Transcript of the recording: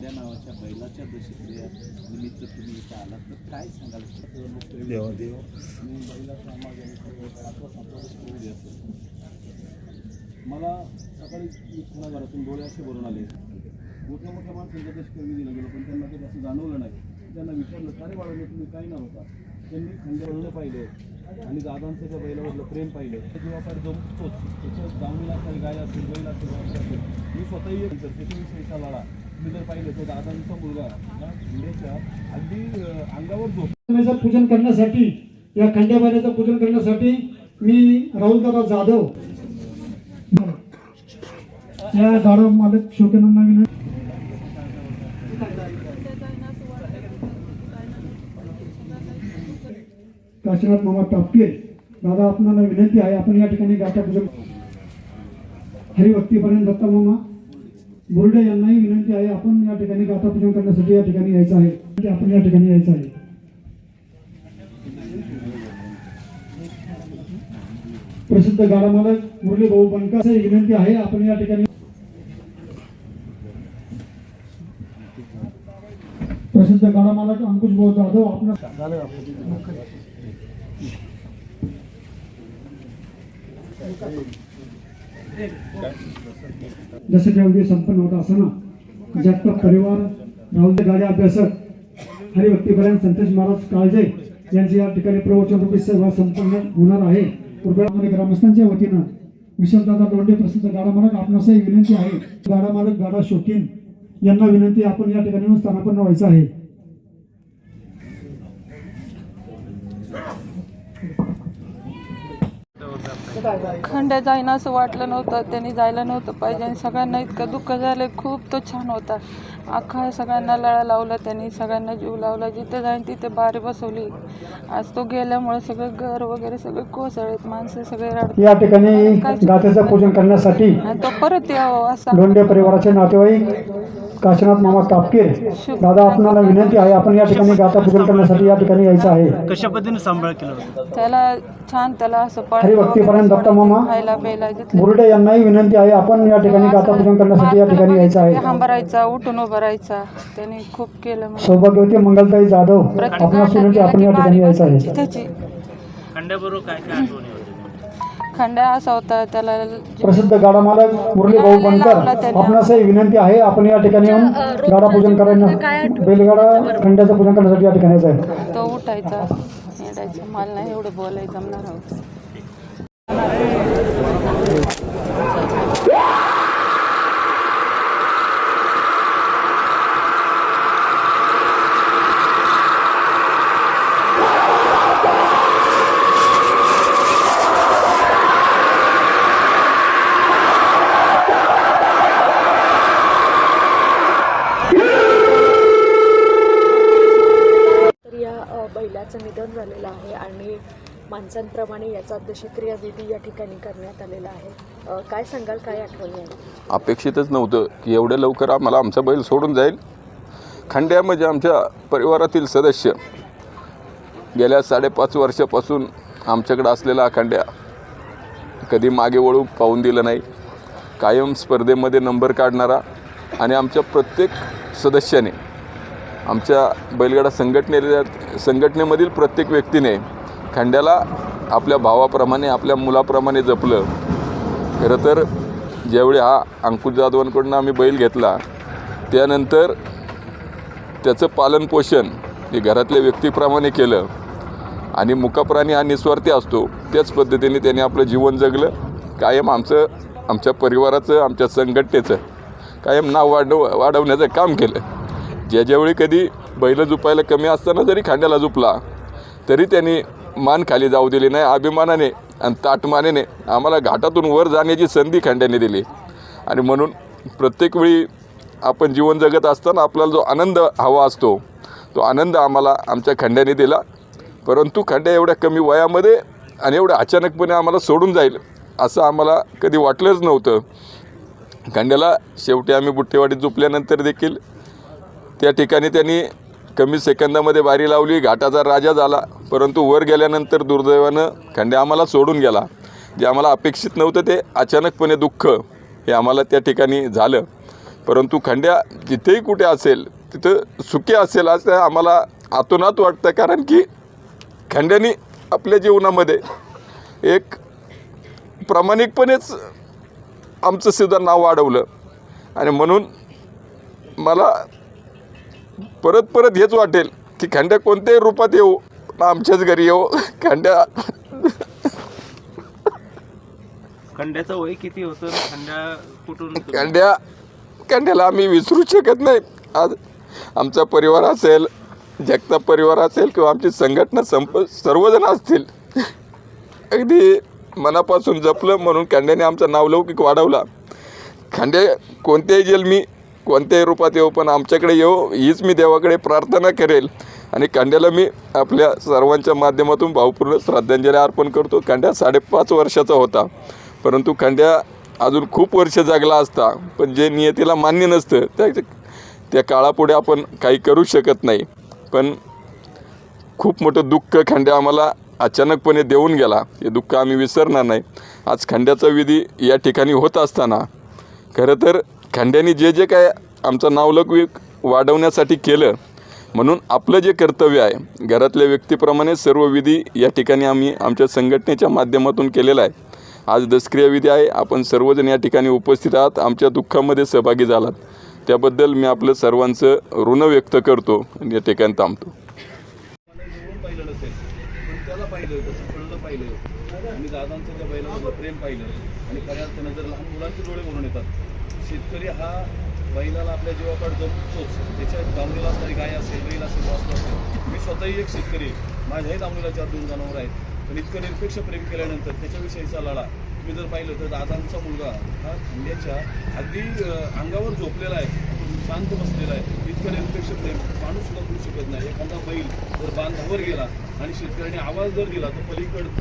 त्या नावाच्या बैलाच्या दशक्रिया निमित्त तुम्ही इथं आलात. तर काय सांगाल? देवा देव. बैलाचा असेल मला सकाळी पुन्हा घरातून डोळे असे भरून आले. मोठ्या मोठ्या माणसांच्या दशकरी दिलं गेलो पण त्यांना ते असं जाणवलं नाही. त्यांना विचारलं का रे बाळा तुम्ही काय नाव होता? त्यांनी खंड्यावरनं पाहिलं. आणि दादांचं त्या बैलावरलं प्रेम पाहिलं. तर जेव्हा जमतोच त्याच्या दावणीला असेल गाय असेल बैल असेल असेल मी स्वतःही एक तर त्याच्याविषयीचा लढा मी जर पाहिलं तर दादांचा मुलगा खंड्याच्या अगदी अंगावर झोप. पूजन करण्यासाठी या खंड्याबाईचं पूजन करण्यासाठी मी राहुलदादा जाधव. या गाडा मालक शोकेनांना विनंती काशीनाथ मामा टापके दादा आपणाला विनंती आहे आपण या ठिकाणी गाथा पूजन हरिभक्तीपर्यंत दत्ता मामा बुर्डे यांनाही विनंती आहे आपण या ठिकाणी गाथा पूजन करण्यासाठी या ठिकाणी यायचं आहे. म्हणजे आपण या ठिकाणी यायचं आहे. प्रसिद्ध गाडामालक मुरली भाऊ बनकास विनंती आहे आपण या ठिकाणी प्रसिद्ध गाडामालक अंकुश भाऊ जाधव आपण जसं की संपन्न होत असताना जगताप परिवार राहुल गाडे अभ्यासक हरिभक्तीपर्यंत संतोष महाराज काळजे यांचे या ठिकाणी प्रवचन रूपी सेवा संपन्न होणार आहे. कृपया ग्रामस्थांच्या वतीनं विशालदादा लोंढे प्रसिद्ध गाडा मालक आपणासही विनंती आहे. गाडा मालक गाडा शौकीन यांना विनंती आपण या ठिकाणी स्थानापन्न व्हायचं आहे. खंड्या जाईन असं वाटलं नव्हतं त्यांनी जायला नव्हतं पाहिजे आणि सगळ्यांना इतकं दुःख झालं खूप तो छान होता. अख्खा सगळ्यांना लळा लावला त्यांनी सगळ्यांना जीव लावला जिथे जाईन तिथे बारी बसवली. आज तो गेल्यामुळे सगळं घर वगैरे सगळे कोसळलेत माणसं सगळे रडत या ठिकाणी गाथेचं पूजन करण्यासाठी आणि तो परत यावं असा. लोंढे परिवाराचे नातेवाईक काशीनाथ मामा कापकीर दादा आपणाला विनंती आहे आपण या ठिकाणी गाथा पूजन करण्यासाठी या ठिकाणी यायचं आहे. कशा पद्धतीने सांभाळ केला त्याला छान त्याला असं पाळणं हरिभक्तीपर्यंत वगैरे दत्ता मामा. खायला प्यायला जिथलं बुर्डे यांनाही विनंती आहे आपण या ठिकाणी गाथा पूजन करण्यासाठी या ठिकाणी यायचं आहे. हांबरायचा उठून उभं राहायचा त्याने खूप केलं सौभाग्यवती मंगलताई जाधव आपणास विनंती आपण या ठिकाणी यायचं आहे. त्याची काय काय आठवणी होत्या खंड्या असा होता त्याला प्रसिद्ध गाडा मालक मुरली भाऊ बनकर आपणासही विनंती आहे आपण या ठिकाणी येऊन गाडा पूजन करायला बैलगाडा खंड्याचं पूजन करण्यासाठी या ठिकाणी आहे. तो उठायचा हिंडायचा मला नाही एवढं बोलायचं जमणार होतं तर या अ, बैलाचं निधन झालेलं आहे आणि माणसांप्रमाणे याचा दशक्रिया विधी या ठिकाणी करण्यात आलेला आहे. काय सांगाल काय आठवणी आहे अपेक्षितच नव्हतं की एवढ्या लवकर आम्हाला आमचा बैल सोडून जाईल. खंड्या म्हणजे आमच्या परिवारातील सदस्य. गेल्या साडेपाच वर्षापासून आमच्याकडं असलेला हा खंड्या कधी मागे वळू पाहून दिलं नाही. कायम स्पर्धेमध्ये नंबर काढणारा आणि आमच्या प्रत्येक सदस्याने आमच्या बैलगाडा संघटने संघटनेमधील प्रत्येक व्यक्तीने खंड्याला आपल्या भावाप्रमाणे आपल्या मुलाप्रमाणे जपलं. खरं तर ज्यावेळी हा अंकुश जाधवांकडून आम्ही बैल घेतला त्यानंतर त्याचं पालनपोषण हे घरातल्या व्यक्तीप्रमाणे केलं. आणि मुकाप्राणी हा निस्वार्थी असतो त्याच पद्धतीने त्याने आपलं जीवन जगलं. कायम आमचं आमच्या परिवाराचं आमच्या संघटनेचं कायम नाव वाढव वाढवण्याचं काम केलं. ज्या ज्यावेळी कधी बैल झुपायला कमी असताना जरी खांद्याला झुपला तरी त्यांनी मान खाली जाऊ दिली नाही अभिमानाने आणि ताटमानेने आम्हाला घाटातून वर जाण्याची संधी खांड्याने दिली. आणि म्हणून प्रत्येक वेळी आपण जीवन जगत असताना आपल्याला जो आनंद हवा असतो तो आनंद आम्हाला आमच्या खंड्याने दिला. परंतु खंड्या एवढ्या कमी वयामध्ये आणि एवढ्या अचानकपणे आम्हाला सोडून जाईल असं आम्हाला कधी वाटलंच नव्हतं. खंड्याला शेवटी आम्ही बुट्टेवाडीत झोपल्यानंतर देखील त्या ठिकाणी त्यांनी कमी सेकंदामध्ये बारी लावली घाटाचा राजा झाला. परंतु वर गेल्यानंतर दुर्दैवानं खंड्या आम्हाला सोडून गेला. जे आम्हाला अपेक्षित नव्हतं ते अचानकपणे दुःख हे आम्हाला त्या ठिकाणी झालं. परंतु खंड्या जिथेही कुठे असेल तिथं सुखी असेल असं आम्हाला आतोनात वाटतं. कारण की खंड्यानी आपल्या जीवनामध्ये एक प्रामाणिकपणेच आमचं सुद्धा नाव वाढवलं. आणि म्हणून मला परत परत हेच वाटेल की खंड्या कोणत्याही रूपात येऊ. आमच्याच घरी येऊ. खंड्या खंड्याचं वय किती होतं? खंड्या कुठून खंड्या खंड्याला आम्ही विसरू शकत नाही. आज आमचा परिवार असेल जगताप परिवार असेल किंवा आमची संघटना संप सर्वजण असतील. अगदी मनापासून जपलं म्हणून खंड्याने आमचं नावलौकिक वाढवला. खंडे कोणत्याही जन्मी कोणत्याही रूपात येऊ पण आमच्याकडे येऊ हीच मी देवाकडे प्रार्थना करेल. आणि कांड्याला मी आपल्या सर्वांच्या माध्यमातून भावपूर्ण श्रद्धांजली अर्पण करतो. कांड्या साडेपाच वर्षाचा होता. परंतु कांड्या अजून खूप वर्ष जगला असता. पण जे नियतीला मान्य नसतं त्या त्या काळापुढे आपण काही करू शकत नाही. पण खूप मोठं दुःख खंड्या आम्हाला अचानकपणे देऊन गेला. हे दुःख आम्ही विसरणार नाही. आज खांड्याचा विधी या ठिकाणी होत असताना. खरं तर खंड्याने जे जे काय आमचं नावलौकिक वाढवण्यासाठी केलं म्हणून आपलं जे कर्तव्य आहे घरातल्या व्यक्तीप्रमाणे सर्व विधी या ठिकाणी आम्ही आमच्या संघटनेच्या माध्यमातून केलेला आहे. आज दसक्रिया विधी आहे आपण सर्वजण या ठिकाणी उपस्थित आहात आमच्या दुःखामध्ये सहभागी झालात. त्याबद्दल मी आपलं सर्वांचं ऋण व्यक्त करतो या ठिकाणी थांबतो. आणि दादांचं त्या बैलांचं प्रेम पाहिलं आणि खऱ्या अर्थानं जर लहान मुलांचे डोळे भरून येतात शेतकरी हा बैलाला आपल्या जीवाकडे जपतोच त्याच्या दावणीला असणारी गाय असेल बैल असेल वासरू असेल मी स्वतःही एक शेतकरी माझ्याही दावणीला चार दोन जनावर आहेत. पण इतकं निरपेक्ष प्रेम केल्यानंतर त्याच्याविषयीचा लढा. तुम्ही जर पाहिलं तर दादांचा मुलगा हा खंड्याच्या अगदी अंगावर झोपलेला आहे. शांत बसलेला आहे. इतकं निरपेक्ष प्रेम माणूस सुद्धा करू शकत नाही. एखादा बैल जर बांधावर गेला आणि शेतकऱ्याने आवाज जर दिला तर पलीकडचं